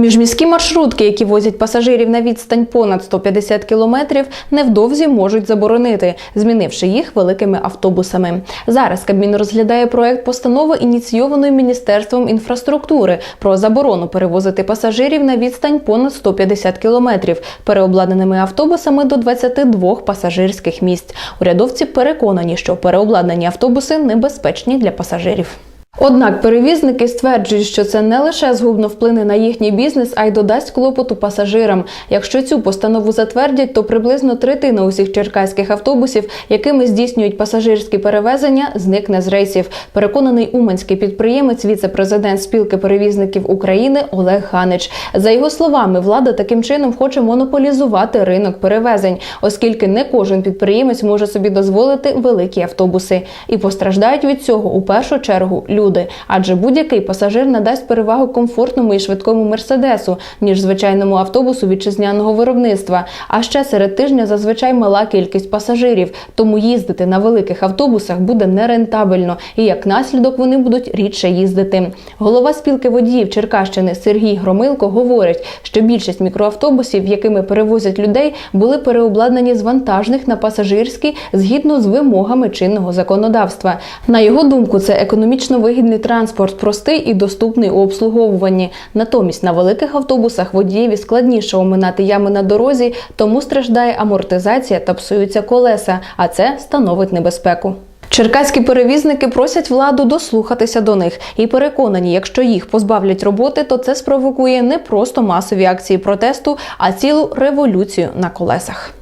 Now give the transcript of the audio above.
Міжміські маршрутки, які возять пасажирів на відстань понад 150 кілометрів, невдовзі можуть заборонити, змінивши їх великими автобусами. Зараз Кабмін розглядає проект постанови, ініційованої Міністерством інфраструктури про заборону перевозити пасажирів на відстань понад 150 кілометрів переобладнаними автобусами до 22 пасажирських місць. Урядовці переконані, що переобладнані автобуси небезпечні для пасажирів. Однак перевізники стверджують, що це не лише згубно вплине на їхній бізнес, а й додасть клопоту пасажирам. Якщо цю постанову затвердять, то приблизно третина усіх черкаських автобусів, якими здійснюють пасажирські перевезення, зникне з рейсів. Переконаний уманський підприємець, віце-президент спілки перевізників України Олег Ганич. За його словами, влада таким чином хоче монополізувати ринок перевезень, оскільки не кожен підприємець може собі дозволити великі автобуси. І постраждають від цього у першу чергу люди, адже будь-який пасажир надасть перевагу комфортному і швидкому мерседесу, ніж звичайному автобусу вітчизняного виробництва. А ще серед тижня зазвичай мала кількість пасажирів, тому їздити на великих автобусах буде нерентабельно, і як наслідок вони будуть рідше їздити. Голова спілки водіїв Черкащини Сергій Громилко говорить, що більшість мікроавтобусів, якими перевозять людей, були переобладнані з вантажних на пасажирські згідно з вимогами чинного законодавства. На його думку, це економічно вигідний транспорт, простий і доступний у обслуговуванні. Натомість на великих автобусах водієві складніше оминати ями на дорозі, тому страждає амортизація та псуються колеса, а це становить небезпеку. Черкаські перевізники просять владу дослухатися до них і переконані, якщо їх позбавлять роботи, то це спровокує не просто масові акції протесту, а цілу революцію на колесах.